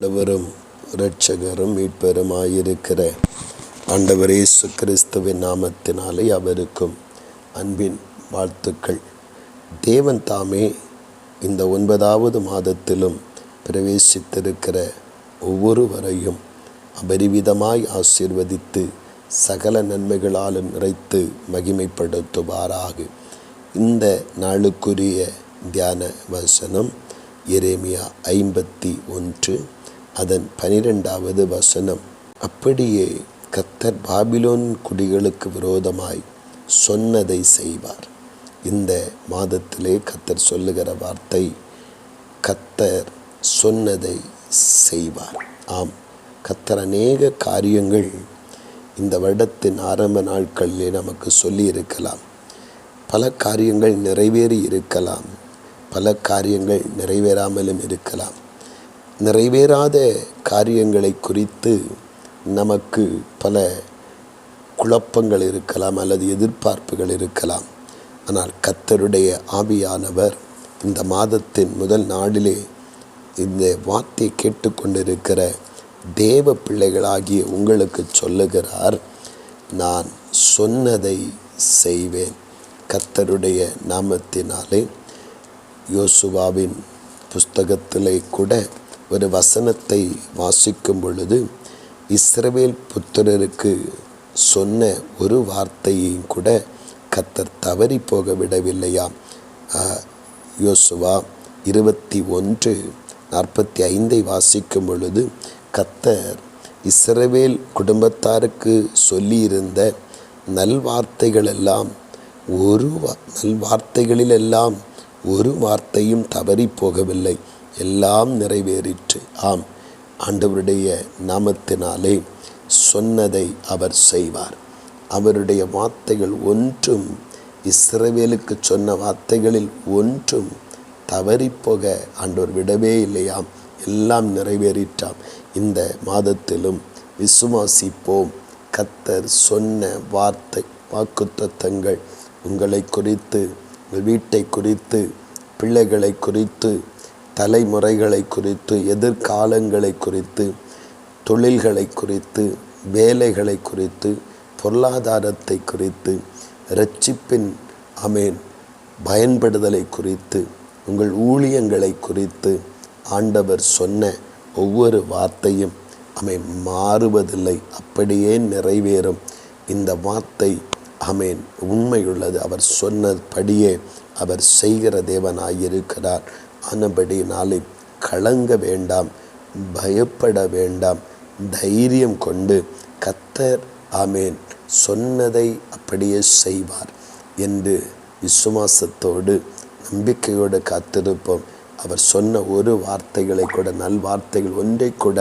ஆண்டவரும் இரட்சகரும் மீட்பெருமாயிருக்கிற ஆண்டவர் இயேசு கிறிஸ்துவின் நாமத்தினாலே அவருக்கும் அன்பின் வாழ்த்துக்கள். தேவன் தாமே இந்த ஒன்பதாவது மாதத்திலும் பிரவேசித்திருக்கிற ஒவ்வொருவரையும் அபரிவிதமாய் ஆசீர்வதித்து சகல நன்மைகளாலும் நிறைத்து மகிமைப்படுத்துவாராக. இந்த நாளுக்குரிய தியான வசனம் எரேமியா ஐம்பத்தி ஒன்று அதன் பனிரெண்டாவது வசனம் அப்படியே கத்தர் பாபிலோன் குடிகளுக்கு விரோதமாய் சொன்னதை செய்வார். இந்த மாதத்திலே கத்தர் சொல்லுகிற வார்த்தை கத்தர் சொன்னதை செய்வார். ஆம் கத்தர் அநேக காரியங்கள் இந்த வருடத்தின் ஆரம்ப நாட்களிலே நமக்கு சொல்லி இருக்கலாம் பல காரியங்கள் நிறைவேறி இருக்கலாம். பல காரியங்கள் நிறைவேறாமலும் இருக்கலாம். நிறைவேறாத காரியங்களை குறித்து நமக்கு பல குழப்பங்கள் இருக்கலாம் அல்லது எதிர்பார்ப்புகள் இருக்கலாம். ஆனால் கத்தருடைய ஆவியானவர் இந்த மாதத்தின் முதல் நாளிலே இந்த வார்த்தையை கேட்டுக்கொண்டிருக்கிற தேவ பிள்ளைகளாகிய உங்களுக்கு சொல்லுகிறார் நான் சொன்னதை செய்வேன். கத்தருடைய நாமத்தினாலே யோசுவாவின் புஸ்தகத்திலே கூட ஒரு வசனத்தை வாசிக்கும் பொழுது இஸ்ரவேல் புத்திரருக்கு சொன்ன ஒரு வார்த்தையையும் கூட கத்தர் தவறி போக விடவில்லையாம் யோசுவா இருபத்தி ஒன்று நாற்பத்தி ஐந்தை வாசிக்கும் பொழுது கத்தர் இஸ்ரவேல் குடும்பத்தாருக்கு சொல்லியிருந்த நல்வார்த்தைகளெல்லாம் ஒரு நல்வார்த்தைகளிலெல்லாம் ஒரு வார்த்தையும் தவறி போகவில்லை. எல்லாம் நிறைவேறிற்று. ஆம் ஆண்டவருடைய நாமத்தினாலே சொன்னதை அவர் செய்வார். அவருடைய வார்த்தைகள் ஒன்றும் இஸ்ரவேலுக்கு சொன்ன வார்த்தைகளில் ஒன்றும் தவறிப்போக ஆண்டவர் விடவே இல்லையாம். எல்லாம் நிறைவேறிற்றாம். இந்த மாதத்திலும் விசுவாசிப்போம். கத்தர் சொன்ன வார்த்தை வாக்குத்தத்தங்கள் உங்களை குறித்து உங்கள் வீட்டை குறித்து பிள்ளைகளை குறித்து தலைமுறைகளை குறித்து எதிர்காலங்களை குறித்து தொழில்களை குறித்து வேலைகளை குறித்து பொருளாதாரத்தை குறித்து ரட்சிப்பின் அமேன் பயன்படுதலை குறித்து உங்கள் ஊழியங்களை குறித்து ஆண்டவர் சொன்ன ஒவ்வொரு வார்த்தையும் அமை மாறுவதில்லை அப்படியே நிறைவேறும். இந்த வார்த்தை அமேன் உண்மையுள்ளது. அவர் சொன்னபடியே அவர் செய்கிற தேவனாயிருக்கிறார். ஆனபடியினாலே கலங்க வேண்டாம் பயப்பட வேண்டாம் தைரியம் கொண்டு கத்தர் ஆமேன் சொன்னதை அப்படியே செய்வார் என்று விசுவாசத்தோடு நம்பிக்கையோடு காத்திருப்போம். அவர் சொன்ன ஒரு வார்த்தைகளை கூட நல்வார்த்தைகள் ஒன்றை கூட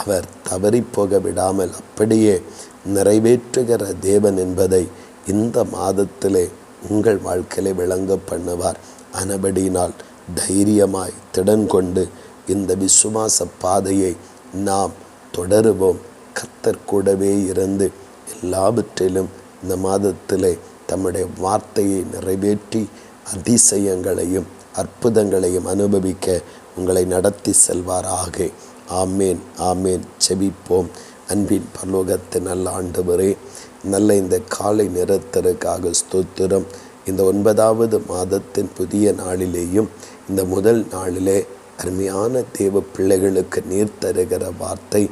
அவர் தவறிப்போக விடாமல் அப்படியே நிறைவேற்றுகிற தேவன் என்பதை இந்த மாதத்திலே உங்கள் வாழ்க்கையிலே விளங்க பண்ணுவார். அனபடியினால் தைரியமாய் திடன் கொண்டு இந்த விசுவாச பாதையை நாம் தொடருவோம். கத்தர் கூடவே இருந்து எல்லாவற்றிலும் இந்த மாதத்திலே தம்முடைய வார்த்தையை நிறைவேற்றி அதிசயங்களையும் அற்புதங்களையும் அனுபவிக்க உங்களை நடத்தி செல்வாராக. ஆமேன் ஆமேன். செபிப்போம் அன்பின் பரலோகத்தின் நல்ல ஆண்டவரே நல்ல இந்த காலை நிறத்திற்காக ஸ்தோத்திரம். இந்த ஒன்பதாவது மாதத்தின் புதிய நாளிலேயும் இந்த முதல் நாளிலே அருமையான தேவ பிள்ளைகளுக்கு நீர் தருகிற வார்த்தை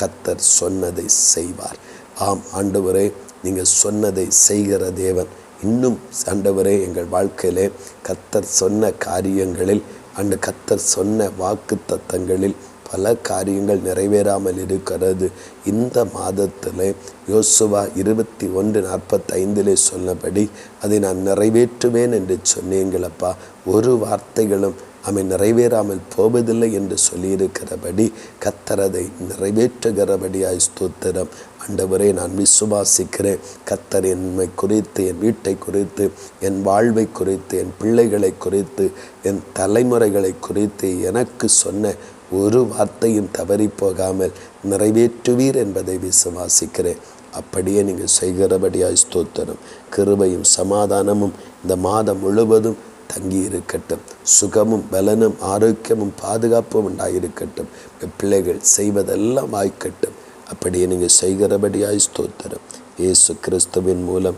கத்தர் சொன்னதை செய்வார். ஆம் ஆண்டவரே நீங்கள் சொன்னதை செய்கிற தேவன். இன்னும் ஆண்டவரே எங்கள் வாழ்க்கையிலே கத்தர் சொன்ன காரியங்களில் அண்டு கத்தர் சொன்ன வாக்கு தத்தங்களில் பல காரியங்கள் நிறைவேறாமல் இருக்கிறது. இந்த மாதத்தில் யோசுவா இருபத்தி ஒன்று நாற்பத்தைந்திலே சொன்னபடி அதை நான் நிறைவேற்றுவேன் என்று சொன்னீங்களப்பா. ஒரு வார்த்தைகளும் அவை நிறைவேறாமல் போவதில்லை என்று சொல்லியிருக்கிறபடி கத்தரதை நிறைவேற்றுகிறபடியாய் ஸ்தோத்திரம். ஆண்டவரே நான் விசுவாசிக்கிறேன். கத்தர் என்னை குறித்து என் வீட்டை குறித்து என் வாழ்வை குறித்து என் பிள்ளைகளை குறித்து என் தலைமுறைகளை குறித்து எனக்கு சொன்ன ஒரு வார்த்தையும் தவறி போகாமல் நிறைவேற்றுவீர் என்பதை விசுவாசிக்கிறேன். அப்படியே நீங்கள் செய்கிறபடியாய் ஸ்தோத்திரம். கிருபையும் சமாதானமும் இந்த மாதம் முழுவதும் தங்கியிருக்கட்டும். சுகமும் பலனும் ஆரோக்கியமும் பாதுகாப்பும் உண்டாயிருக்கட்டும். பிள்ளைகள் செய்வதெல்லாம் வாய்க்கட்டும் அப்படியே நீங்கள் செய்கிறபடியாய் ஸ்தோத்திரம். இயேசு கிறிஸ்துவின் மூலம்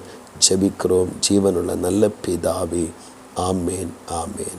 ஜெபிக்கிறோம். ஜீவனுள்ள நல்ல பிதாவே. ஆமேன் ஆமேன்.